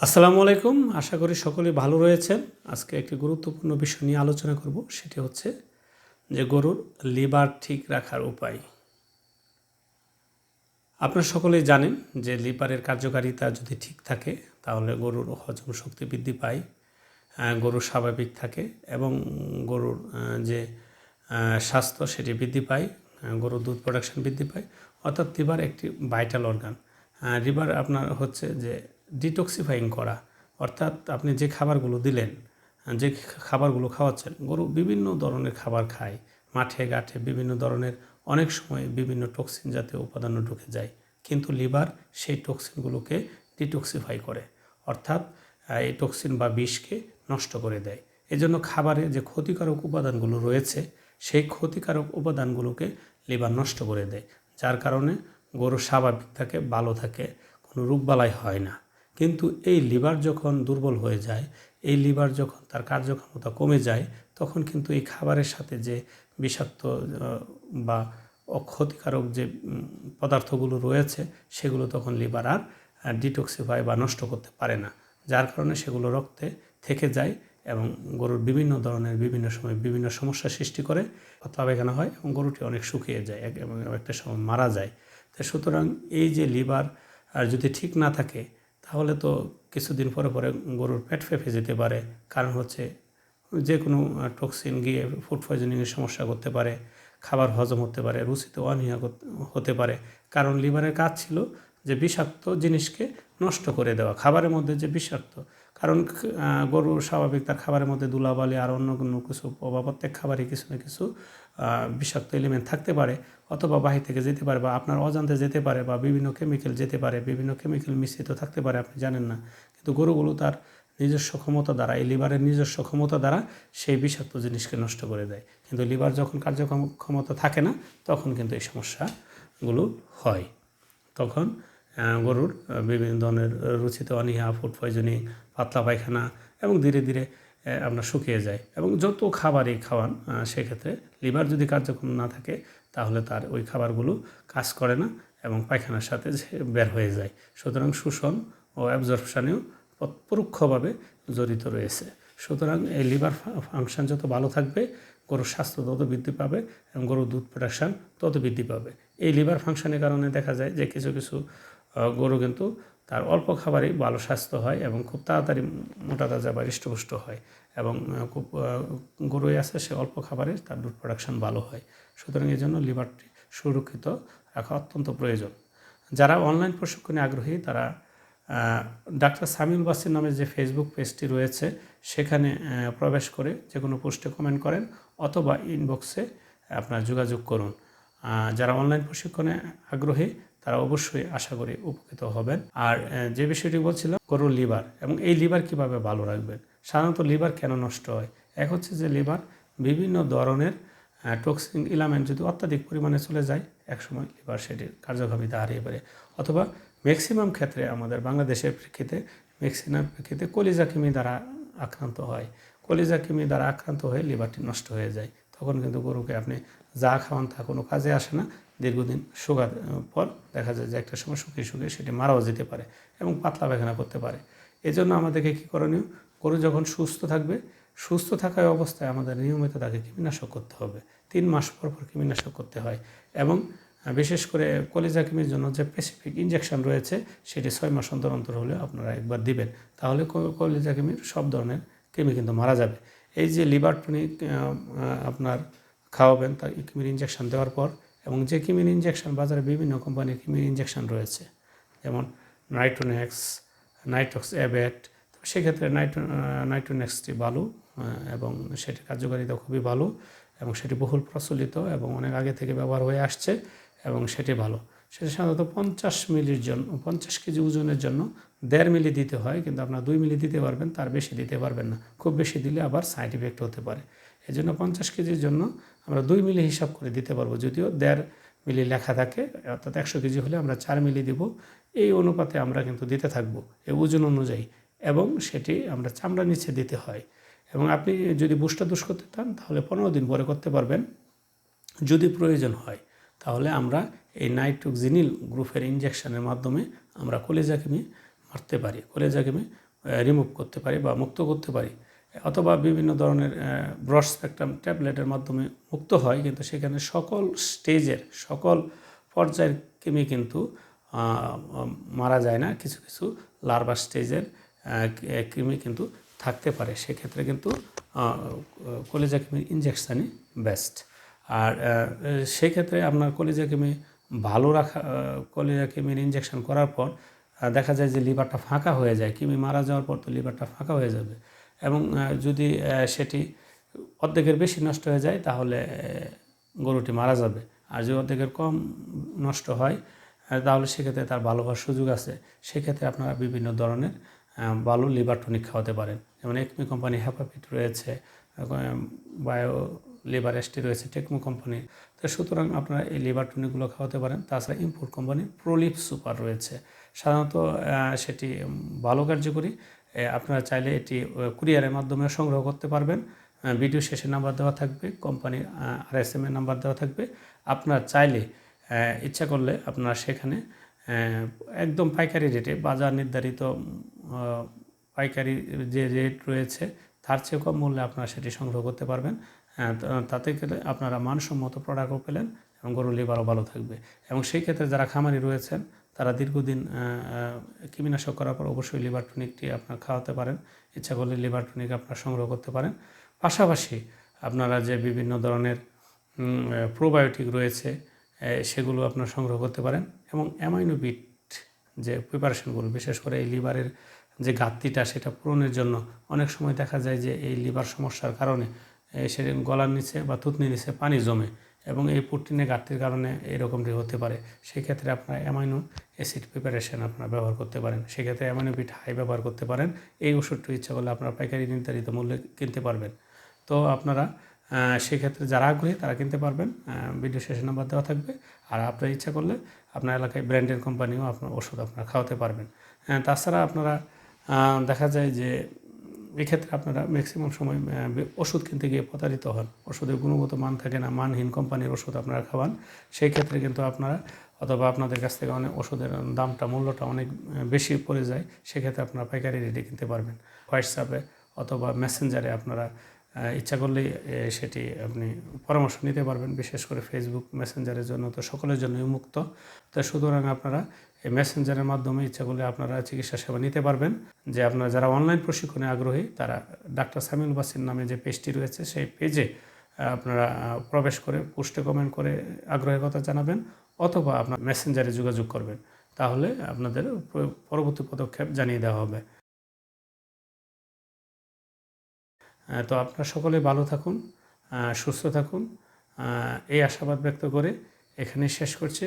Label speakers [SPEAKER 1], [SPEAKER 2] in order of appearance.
[SPEAKER 1] আসসালামু আলাইকুম। আশা করি সকলে ভালো রয়েছেন। আজকে একটি গুরুত্বপূর্ণ বিষয় নিয়ে আলোচনা করব। সেটি হচ্ছে যে গরুর লিভার ঠিক রাখার উপায়। আপনারা সকলেই জানেন যে লিভারের কার্যকারিতা যদি ঠিক থাকে, তাহলে গরুর হজম শক্তি বৃদ্ধি পায় গরু স্বাভাবিক থাকে এবং গরুর যে স্বাস্থ্য সেটি বৃদ্ধি পায় গরুর দুধ প্রোডাকশন বৃদ্ধি পায়। অর্থাৎ লিভার একটি ভাইটাল অর্গান লিভার আপনার হচ্ছে যে ডিটক্সিফাইং করা। অর্থাৎ আপনি যে খাবারগুলো দিলেন, যে খাবারগুলো খাওয়াচ্ছেন, গরু বিভিন্ন ধরনের খাবার খায়। মাঠে, ঘাটে বিভিন্ন ধরনের অনেক সময় বিভিন্ন টক্সিন জাতীয় উপাদান ঢুকে যায়। কিন্তু লিভার সেই টক্সিনগুলোকে ডিটক্সিফাই করে। অর্থাৎ এই টক্সিন বা বিষকে নষ্ট করে দেয়। এজন্য খাবারে যে ক্ষতিকারক উপাদানগুলো রয়েছে, সেই ক্ষতিকারক উপাদানগুলোকে লিভার নষ্ট করে দেয়। যার কারণে গরু স্বাভাবিক থাকে, ভালো থাকে, কোনো রোগবালাই হয় না। কিন্তু এই লিভার যখন দুর্বল হয়ে যায়, এই লিভার যখন তার কার্যক্ষমতা কমে যায়, তখন কিন্তু এই খাবারের সাথে যে বিষাক্ত বা অক্ষতিকারক যে পদার্থগুলো রয়েছে, সেগুলো তখন লিভার আর ডিটক্সিফাই বা নষ্ট করতে পারে না। যার কারণে সেগুলো রক্তে থেকে যায় এবং গরুর বিভিন্ন ধরনের বিভিন্ন সময় বিভিন্ন সমস্যা সৃষ্টি করে পাতলা পায়খানা হয় এবং গরুটি অনেক শুকিয়ে যায় এবং একটা সময় মারা যায়। তাই সুতরাং এই যে লিভার, আর যদি ঠিক না থাকে তাহলে তো কিছুদিন পরে পরে গরুর পেট ফেঁপে যেতে পারে। কারণ হচ্ছে যে কোনো টক্সিন গিয়ে ফুড পয়জনিংয়ের সমস্যা করতে পারে, খাবার হজম হতে পারে, রুচিতে অনীহা হতে পারে। কারণ লিভারের কাজ ছিল যে বিষাক্ত জিনিসকে নষ্ট করে দেওয়া, খাবারের মধ্যে যে বিষাক্ত কারণ গরু স্বাভাবিক তার খাবারের মধ্যে ধুলাবালি আর অন্য কোনো কিছু বা প্রত্যেক খাবারে কিছু না কিছু বিষাক্ত এলিমেন্ট থাকতে পারে অথবা বাহির থেকে যেতে পারে বা আপনার অজান্তে যেতে পারে বা বিভিন্ন কেমিক্যাল যেতে পারে, বিভিন্ন কেমিক্যাল মিশ্রিত থাকতে পারে, আপনি জানেন না। কিন্তু গরুগুলো তার নিজস্ব ক্ষমতা দ্বারা, এই লিভারের নিজস্ব ক্ষমতা দ্বারা সেই বিষাক্ত জিনিসকে নষ্ট করে দেয়। কিন্তু লিভার যখন কার্যক্ষম, ক্ষমতা থাকে না, তখন কিন্তু এই সমস্যাগুলো হয়। তখন গরুর বিভিন্ন ধরনের রুচিতে অনীহা ফুড পয়জনিং পাতলা পায়খানা এবং ধীরে ধীরে আপনার শুকিয়ে যায় এবং যত খাবারই খাওয়ান সেক্ষেত্রে লিভার যদি কার্যক্রম না থাকে, তাহলে তার ওই খাবারগুলো কাজ করে না এবং পায়খানার সাথে বের হয়ে যায়। সুতরাং শোষণ ও অ্যাবজর্পশানেও পরোক্ষভাবে জড়িত রয়েছে। সুতরাং এই লিভার ফাংশন যত ভালো থাকবে, গরুর স্বাস্থ্য তত বৃদ্ধি পাবে এবং গরুর দুধ প্রোডাকশান তত বৃদ্ধি পাবে। এই লিভার ফাংশনের কারণে দেখা যায় যে কিছু কিছু গরু কিন্তু তার অল্প খাবারেই ভালো স্বাস্থ্য হয় এবং খুব তাড়াতাড়ি মোটা তাজা বা হৃষ্টপুষ্ট হয় এবং খুব গরুই আছে, সে অল্প খাবারে তার দুধ প্রোডাকশন ভালো হয়। সুতরাং এই জন্য লিভারটি সুরক্ষিত রাখা অত্যন্ত প্রয়োজন। যারা অনলাইন প্রশিক্ষণে আগ্রহী, তারা ডাক্তার সামিউল বাসির নামে যে ফেসবুক পেজটি রয়েছে, সেখানে প্রবেশ করে যে কোনো পোস্টে কমেন্ট করেন অথবা ইনবক্সে আপনার যোগাযোগ করুন। যারা অনলাইন প্রশিক্ষণে আগ্রহী তারা অবশ্যই আশা করি উপকৃত হবেন। আর যে বিষয়টি বলছিলাম, গরুর লিভার এবং এই লিভার কীভাবে ভালো রাখবেন, সাধারণত লিভার কেন নষ্ট হয়? এক হচ্ছে যে লিভার বিভিন্ন ধরনের টক্সিন ইলামেন্ট যদি অত্যাধিক পরিমাণে চলে যায়, একসময় লিভার সেটির কার্যক্ষমতা হারিয়ে পারে অথবা ম্যাক্সিমাম ক্ষেত্রে আমাদের বাংলাদেশের প্রেক্ষিতে ম্যাক্সিমাম প্রেক্ষিতে কলিজা কিমি দ্বারা আক্রান্ত হয়। কলিজা কিমি দ্বারা আক্রান্ত হয়ে লিভারটি নষ্ট হয়ে যায়। তখন কিন্তু গরুকে আপনি যা খাওয়ান তা কোনো কাজে আসে না। দীর্ঘদিন শুকার পর দেখা যায় যে একটা সময় শুকিয়ে শুকিয়ে সেটি মারাও যেতে পারে এবং পাতলা পায়খানা করতে পারে। এই জন্য আমাদেরকে কী করণীয়? গরু যখন সুস্থ থাকবে, সুস্থ থাকা অবস্থায় আমাদের নিয়মিত তাকে কীটনাশক করতে হবে। তিন মাস পর পর কীটনাশক করতে হয় এবং বিশেষ করে কলিজা কিমির জন্য যে স্পেসিফিক ইনজেকশন রয়েছে, সেটি ছয় মাস অন্তর অন্তর হলে আপনারা একবার দিবেন। তাহলে কলিজা কিমির সব ধরনের কৃমি কিন্তু মারা যাবে। এই যে লিভার টনিক আপনার খাওয়াবেন, তার কিমির ইনজেকশন দেওয়ার পর এবং যে কিমির ইনজেকশন বাজারে বিভিন্ন কোম্পানির কিমির ইনজেকশন রয়েছে। যেমন নাইট্রোনেক্স নাইট্রক্স অ্যাবেট সেক্ষেত্রে নাইট্রো নাইট্রোনেক্সটি ভালো এবং সেটির কার্যকারিতা খুবই ভালো এবং সেটি বহুল প্রচলিত এবং অনেক আগে থেকে ব্যবহার হয়ে আসছে এবং সেটি ভালো। সেটা সাধারণত পঞ্চাশ মিলির জন্য পঞ্চাশ কেজি ওজনের জন্য দেড় মিলি দিতে হয়, কিন্তু আপনার দুই মিলি দিতে পারবেন, তার বেশি দিতে পারবেন না। খুব বেশি দিলে আবার সাইড ইফেক্ট হতে পারে। এই জন্য পঞ্চাশ কেজির জন্য আমরা দুই মিলি হিসাব করে দিতে পারব। যদিও দেড় মিলি লেখা থাকে, অর্থাৎ একশো কেজি হলে আমরা চার মিলি দিব। এই অনুপাতে আমরা কিন্তু দিতে থাকব এই ওজন অনুযায়ী এবং সেটি আমরা চামড়া নিচে দিতে হয়। এবং আপনি যদি বুস্টার দুষ করতে চান, তাহলে পনেরো দিন পরে করতে পারবেন। যদি প্রয়োজন হয়, তাহলে আমরা এই নাইট্রোক্সিনিল গ্রুপের ইনজেকশনের মাধ্যমে আমরা কলেজাকিমি মারতে পারি কলেজাকিমি রিমুভ করতে পারি বা মুক্ত করতে পারি। অথবা বিভিন্ন ধরনের ব্রড স্পেকট্রাম ট্যাবলেটের মাধ্যমে মুক্ত হয়, কিন্তু সেখানে সকল স্টেজের সকল পর্যায়ের কৃমি কিন্তু মারা যায় না। কিছু কিছু লার্ভা স্টেজের কৃমি কিন্তু থাকতে পারে। সেক্ষেত্রে কিন্তু কলিজা কৃমির ইঞ্জেকশানই বেস্ট আর সেক্ষেত্রে আপনার কলিজা কৃমি ভালো রাখা কলিজা কৃমির ইঞ্জেকশন করার পর দেখা যায় যে লিভারটা ফাঁকা হয়ে যায়। কৃমি মারা যাওয়ার পর তো লিভারটা ফাঁকা হয়ে যাবে। এবং যদি সেটি অর্ধেকের বেশি নষ্ট হয়ে যায়, তাহলে গরুটি মারা যাবে। আর যদি অর্ধেকের কম নষ্ট হয় তাহলে সেক্ষেত্রে তার ভালো হওয়ার সুযোগ আছে। সেক্ষেত্রে আপনারা বিভিন্ন ধরনের ভালো লিভার টনিক খাওয়াতে পারেন। যেমন, একমি কোম্পানি হ্যাপাপিট রয়েছে বায়ো লিভার এসটি রয়েছে, টেকমো কোম্পানি। তো সুতরাং আপনারা এই লিভার টনিকগুলো খাওয়াতে পারেন। তাছাড়া ইম্পোর্ট কোম্পানির প্রোলিপ সুপার রয়েছে। সাধারণত সেটি ভালো কার্যকরী আপনারা চাইলে এটি কুরিয়ারের মাধ্যমে সংগ্রহ করতে পারবেন। ভিডিও শেষে নাম্বার দেওয়া থাকবে, কোম্পানির আর এস এম এর নাম্বার দেওয়া থাকবে। আপনারা চাইলে ইচ্ছা করলে আপনারা সেখানে একদম পাইকারি রেটে, বাজার নির্ধারিত পাইকারি যে রেট রয়েছে, তার চেয়ে কম মূল্যে আপনারা সেটি সংগ্রহ করতে পারবেন। তাতে গেলে আপনারা মানসম্মত প্রোডাক্টও পেলেন এবং গরুর লিভারও ভালো থাকবে। এবং সেই ক্ষেত্রে যারা খামারি রয়েছেন তারা দীর্ঘদিন কৃমিনাশক করার পর অবশ্যই লিভার টনিকটি আপনার খাওয়াতে পারেন। ইচ্ছা করলে লিভার টনিক আপনারা সংগ্রহ করতে পারেন। পাশাপাশি আপনারা যে বিভিন্ন ধরনের প্রোবায়োটিক রয়েছে সেগুলো আপনার সংগ্রহ করতে পারেন এবং অ্যামাইনোবিট যে প্রিপারেশনগুলো, বিশেষ করে এই লিভারের যে ঘাটতিটা, সেটা পূরণের জন্য অনেক সময় দেখা যায় যে এই লিভার সমস্যার কারণে সে গলার নিচে বা থুতনির নিচে পানি জমে। এবং এই প্রোটিনের ঘাটতির কারণে এরকমটি হতে পারে। সেক্ষেত্রে আপনারা অ্যামাইনো অ্যাসিড প্রিপারেশন আপনারা ব্যবহার করতে পারেন। সেক্ষেত্রে অ্যামাইনোবিট হাই ব্যবহার করতে পারেন। এই ওষুধটি ইচ্ছা করলে আপনারা পাইকারি নির্ধারিত মূল্যে কিনতে পারবেন। তো আপনারা সেক্ষেত্রে যারা আগ্রহী তারা কিনতে পারবেন। ভিডিও শেষে নাম্বার দেওয়া থাকবে। আর আপনার ইচ্ছা করলে আপনার এলাকায় ব্র্যান্ডের কোম্পানিও আপনার ওষুধ আপনারা খাওয়াতে পারবেন। তাছাড়া আপনারা দেখা যায় যে এক্ষেত্রে আপনারা ম্যাক্সিমাম সময় ওষুধ কিনতে গিয়ে প্রতারিত হন। ওষুধের গুণগত মান থাকে না, মানহীন কোম্পানির ওষুধ আপনারা খাওয়ান। সেই ক্ষেত্রে কিন্তু আপনারা, অথবা আপনাদের কাছ থেকে অনেক ওষুধের দামটা, মূল্যটা অনেক বেশি পড়ে যায়, সেক্ষেত্রে আপনারা পাইকারি রেটে কিনতে পারবেন। হোয়াটসঅ্যাপে অথবা মেসেঞ্জারে আপনারা ইচ্ছা করলেই সেটি আপনি পরামর্শ নিতে পারবেন। বিশেষ করে ফেসবুক মেসেঞ্জারের জন্য তো সকলের জন্যই মুক্ত। তো সুতরাং আপনারা এই মেসেঞ্জারের মাধ্যমে ইচ্ছা করলে আপনারা চিকিৎসা সেবা নিতে পারবেন। যে আপনারা যারা অনলাইন প্রশিক্ষণে আগ্রহী, তারা ডাক্তার সামিউল বাসির নামে যে পেজটি রয়েছে, সেই পেজে আপনারা প্রবেশ করে পোস্টে কমেন্ট করে আগ্রহের কথা জানাবেন অথবা আপনার মেসেঞ্জারে যোগাযোগ করবেন। তাহলে আপনাদের পরবর্তী পদক্ষেপ জানিয়ে দেওয়া হবে। তো আপনারা সকলে ভালো থাকুন সুস্থ থাকুন। এই আশাবাদ ব্যক্ত করে এখানে শেষ করছি।